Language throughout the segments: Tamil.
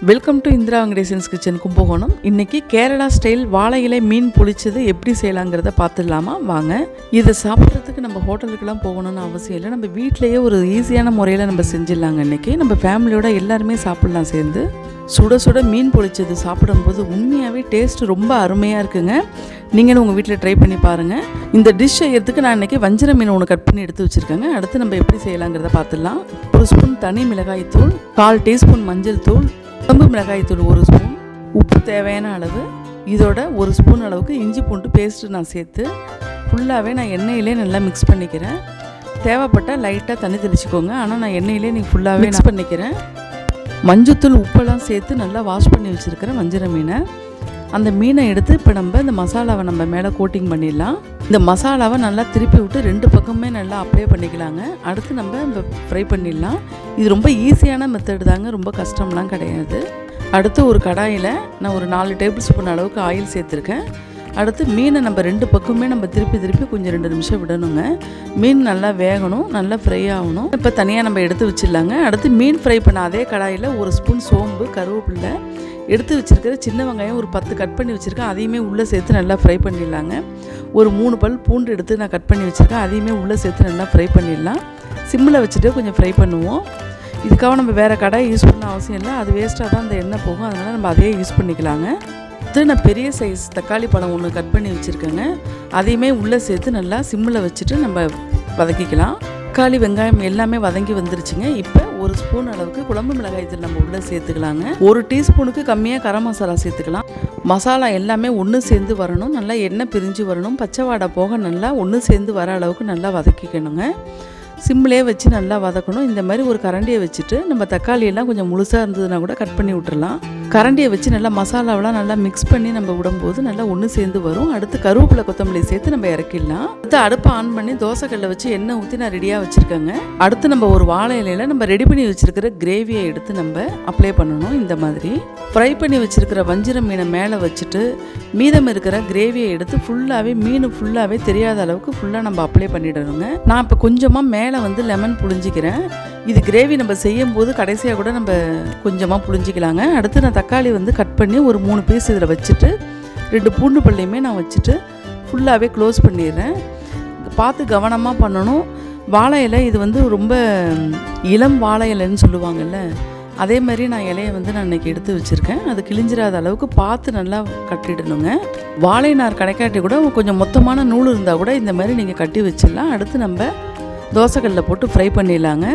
Welcome to Indira Venkatesan's kitchen Kumbakonam இன்னைக்கு கேரளா ஸ்டைல் வாழை இலை மீன் பொழிச்சது எப்படி செய்யலாங்கிறத பார்த்துடலாமா வாங்க இதை சாப்பிட்றதுக்கு நம்ம ஹோட்டலுக்கெல்லாம் போகணும்னு அவசியம் இல்லை நம்ம வீட்டிலேயே ஒரு ஈஸியான முறையில் நம்ம செஞ்சிடலாங்க இன்றைக்கி நம்ம ஃபேமிலியோட எல்லாருமே சாப்பிட்லாம் சேர்ந்து சுட சுட மீன் பொழிச்சது சாப்பிடும்போது உண்மையாகவே டேஸ்ட் ரொம்ப அருமையாக இருக்குங்க நீங்களும் உங்கள் வீட்டில் ட்ரை பண்ணி பாருங்கள் இந்த டிஷ் செய்யறதுக்கு நான் இன்றைக்கி வஞ்சிர மீன் ஒன்று கட் பண்ணி எடுத்து வச்சுருக்கேங்க அடுத்து நம்ம எப்படி செய்யலாங்கிறத பார்த்துடலாம் ஒரு ஸ்பூன் தனி மிளகாய் தூள் கால் டீஸ்பூன் மஞ்சள் தூள் குழம்பு மிளகாய் தூள் ஒரு ஸ்பூன் உப்பு தேவையான அளவு இதோட ஒரு ஸ்பூன் அளவுக்கு இஞ்சி பூண்டு பேஸ்ட்டு நான் சேர்த்து ஃபுல்லாகவே நான் எண்ணெயிலே நல்லா மிக்ஸ் பண்ணிக்கிறேன். தேவைப்பட்டால் லைட்டாக தண்ணி தெளிச்சுக்கோங்க. ஆனால் நான் எண்ணெயிலே நீங்கள் ஃபுல்லாகவே மிக்ஸ் பண்ணிக்கிறேன். மஞ்சத்தூள் உப்பெல்லாம் சேர்த்து நல்லா வாஷ் பண்ணி வச்சுருக்கிறேன் வஞ்சர மீனை அந்த மீனை எடுத்து இப்போ நம்ம இந்த மசாலாவை நம்ம மேலே கோட்டிங் பண்ணிடலாம். இந்த மசாலாவை நல்லா திருப்பி விட்டு ரெண்டு பக்கமே நல்லா அப்ளை பண்ணிக்கலாங்க. அடுத்து நம்ம இந்த ஃப்ரை பண்ணிடலாம். இது ரொம்ப ஈஸியான மெத்தட் தாங்க ரொம்ப கஷ்டம்லாம் கிடையாது. அடுத்து ஒரு கடாயில் நான் ஒரு நாலு டேபிள் ஸ்பூன் அளவுக்கு ஆயில் சேர்த்துருக்கேன். அடுத்து மீனை நம்ம ரெண்டு பக்கமே நம்ம திருப்பி திருப்பி கொஞ்சம் ரெண்டு நிமிஷம் விடணுங்க. மீன் நல்லா வேகணும் நல்லா ஃப்ரை ஆகணும். இப்போ தனியாக நம்ம எடுத்து வச்சிடலாங்க. அடுத்து மீன் ஃப்ரை பண்ண அதே கடாயில் ஒரு ஸ்பூன் சோம்பு கருவேப்பில்லை எடுத்து வச்சுருக்கிற சின்ன வெங்காயம் ஒரு பத்து கட் பண்ணி வச்சுருக்கேன். அதையுமே உள்ளே சேர்த்து நல்லா ஃப்ரை பண்ணிடலாங்க. ஒரு மூணு பல் பூண்டு எடுத்து நான் கட் பண்ணி வச்சுருக்கேன். அதையுமே உள்ளே சேர்த்து நல்லா ஃப்ரை பண்ணிடலாம். சிம்மில் வச்சுட்டு கொஞ்சம் ஃப்ரை பண்ணுவோம். இதுக்காக நம்ம வேறு கடாய் யூஸ் பண்ண அவசியம் இல்லை. அது வேஸ்ட்டாக தான் அந்த எண்ணெய் போகும். அதனால் நம்ம அதையே யூஸ் பண்ணிக்கலாங்க. அடுத்து நான் பெரிய சைஸ் தக்காளி பழம் ஒன்று கட் பண்ணி வச்சுருக்கேங்க. அதையுமே உள்ளே சேர்த்து நல்லா சிம்மில் வச்சுட்டு நம்ம வதக்கிக்கலாம். தக்காளி வெங்காயம் எல்லாமே வதங்கி வந்துருச்சுங்க. இப்போ ஒரு ஸ்பூன் அளவுக்கு குழம்பு மிளகாய் தூள் நம்ம உள்ளே சேர்த்துக்கலாங்க. ஒரு டீஸ்பூனுக்கு கம்மியாக கரம் மசாலா சேர்த்துக்கலாம். மசாலா எல்லாமே ஒன்று சேர்ந்து வரணும். நல்லா எண்ணெய் பிரிஞ்சு வரணும். பச்சை வாடை போக நல்லா ஒன்று சேர்ந்து வர அளவுக்கு நல்லா வதக்கிக்கணுங்க. சிம்மிலே வச்சு நல்லா வதக்கணும். இந்த மாதிரி ஒரு கரண்டியை வச்சுட்டு நம்ம தக்காளியெல்லாம் கொஞ்சம் முழுசாக இருந்ததுன்னா கூட கட் பண்ணி விட்டுறலாம். கரண்டியை வச்சு நல்லா மசாலாவெலாம் நல்லா மிக்ஸ் பண்ணி நம்ம விடும்போது நல்லா ஒன்று சேர்ந்து வரும். அடுத்து கருவேப்பிலை கொத்தமல்லி சேர்த்து நம்ம இறக்கிடலாம். அடுத்து அடுப்பை ஆன் பண்ணி தோசைக்கல்ல வச்சு எண்ணெய் ஊற்றி நான் ரெடியாக வச்சுருக்கேங்க. அடுத்து நம்ம ஒரு வாழை இலையில நம்ம ரெடி பண்ணி வச்சுருக்கிற கிரேவியை எடுத்து நம்ம அப்ளை பண்ணணும். இந்த மாதிரி. ஃப்ரை பண்ணி வச்சுருக்கிற வஞ்சிரம் மீனை மேலே வச்சுட்டு மீதம் இருக்கிற கிரேவியை எடுத்து ஃபுல்லாகவே மீன் ஃபுல்லாகவே தெரியாத அளவுக்கு ஃபுல்லாக நம்ம அப்ளை பண்ணிடணுங்க. நான் இப்போ கொஞ்சமாக மேலே வந்து லெமன் புழிஞ்சிக்கிறேன். இது கிரேவி நம்ம செய்யும் போது கடைசியாக கூட நம்ம கொஞ்சமாக புளிஞ்சிக்கலாங்க அடுத்து நான் தக்காளி வந்து கட் பண்ணி ஒரு மூணு பீஸ் இதில் வச்சுட்டு ரெண்டு பூண்டு பள்ளியுமே நான் வச்சுட்டு ஃபுல்லாகவே க்ளோஸ் பண்ணிடுறேன். பார்த்து கவனமாக பண்ணணும். வாழை இலை இது வந்து ரொம்ப இளம் வாழை இலைன்னு சொல்லுவாங்கல்ல அதே மாதிரி நான் இலையை வந்து நான் இன்றைக்கி எடுத்து வச்சுருக்கேன். அது கிழிஞ்சிராத அளவுக்கு பார்த்து நல்லா கட்டிடணுங்க. வாழை நார் கிடைக்காட்டி கூட கொஞ்சம் மொத்தமான நூல் இருந்தால் கூட இந்த மாதிரி நீங்கள் கட்டி வச்சிடலாம். அடுத்து நம்ம தோசைக்கல்லில் போட்டு ஃப்ரை பண்ணிடலாங்க.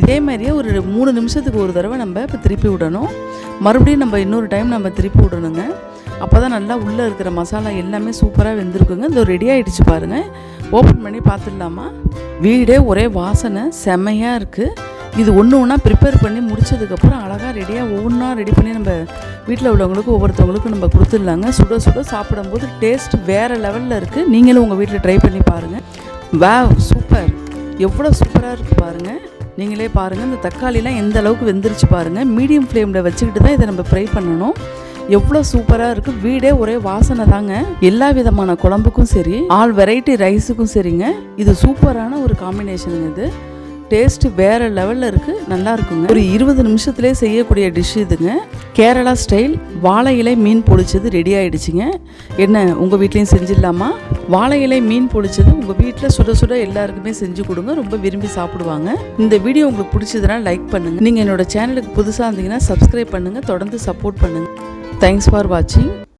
இதே மாதிரியே ஒரு மூணு நிமிஷத்துக்கு ஒரு தடவை நம்ம இப்போ திருப்பி விடணும். மறுபடியும் நம்ம இன்னொரு டைம் நம்ம திருப்பி விடணுங்க. அப்போ தான் நல்லா உள்ளே இருக்கிற மசாலா எல்லாமே சூப்பராக வெந்திருக்குங்க. இந்த ரெடி ஆகிடுச்சு பாருங்கள் ஓப்பன் பண்ணி பார்த்துடலாமா? வீடே ஒரே வாசனை செம்மையாக இருக்குது இது ஒன்று ஒன்றா ப்ரிப்பேர் பண்ணி முடிச்சதுக்கப்புறம் அழகாக ரெடியாக ஒவ்வொன்றா ரெடி பண்ணி நம்ம வீட்டில் உள்ளவங்களுக்கு ஒவ்வொருத்தவங்களுக்கும் நம்ம கொடுத்துடலாங்க. சுட சுட சாப்பிடும்போது டேஸ்ட் வேறு லெவலில் இருக்குது நீங்களும் உங்கள் வீட்டில் ட்ரை பண்ணி பாருங்கள் வா சூப்பர் எவ்வளோ சூப்பராக இருக்குது பாருங்கள் நீங்களே பாருங்கள் இந்த தக்காளிலாம் எந்த அளவுக்கு வெந்துருச்சு பாருங்கள் மீடியம் ஃப்ளேமில் வச்சுக்கிட்டு தான் இதை நம்ம ஃப்ரை பண்ணணும். எவ்வளோ சூப்பராக இருக்குது வீடே ஒரே வாசனை தாங்க. எல்லா விதமான குழம்புக்கும் சரி ஆல் வெரைட்டி ரைஸுக்கும் சரிங்க. இது சூப்பரான ஒரு காம்பினேஷனுங்க இது. டேஸ்ட் வேறு லெவலில் இருக்குது நல்லா இருக்குங்க. ஒரு இருபது நிமிஷத்துலேயே செய்யக்கூடிய டிஷ் இதுங்க. கேரளா ஸ்டைல் வாழை இலை மீன் பொழிச்சது ரெடி ஆகிடுச்சிங்க என்ன உங்கள் வீட்லேயும் செஞ்சிடலாமா? வாழை இலை மீன் பிடிச்சது உங்கள் வீட்டில் சுட சுட எல்லாருக்குமே செஞ்சு கொடுங்க. ரொம்ப விரும்பி சாப்பிடுவாங்க. இந்த வீடியோ உங்களுக்கு பிடிச்சதுன்னா லைக் பண்ணுங்கள் நீங்கள் என்னோட சேனலுக்கு புதுசாக இருந்தீங்கன்னா சப்ஸ்கிரைப் பண்ணுங்கள் தொடர்ந்து சப்போர்ட் பண்ணுங்கள் தேங்க்ஸ் ஃபார் வாட்சிங்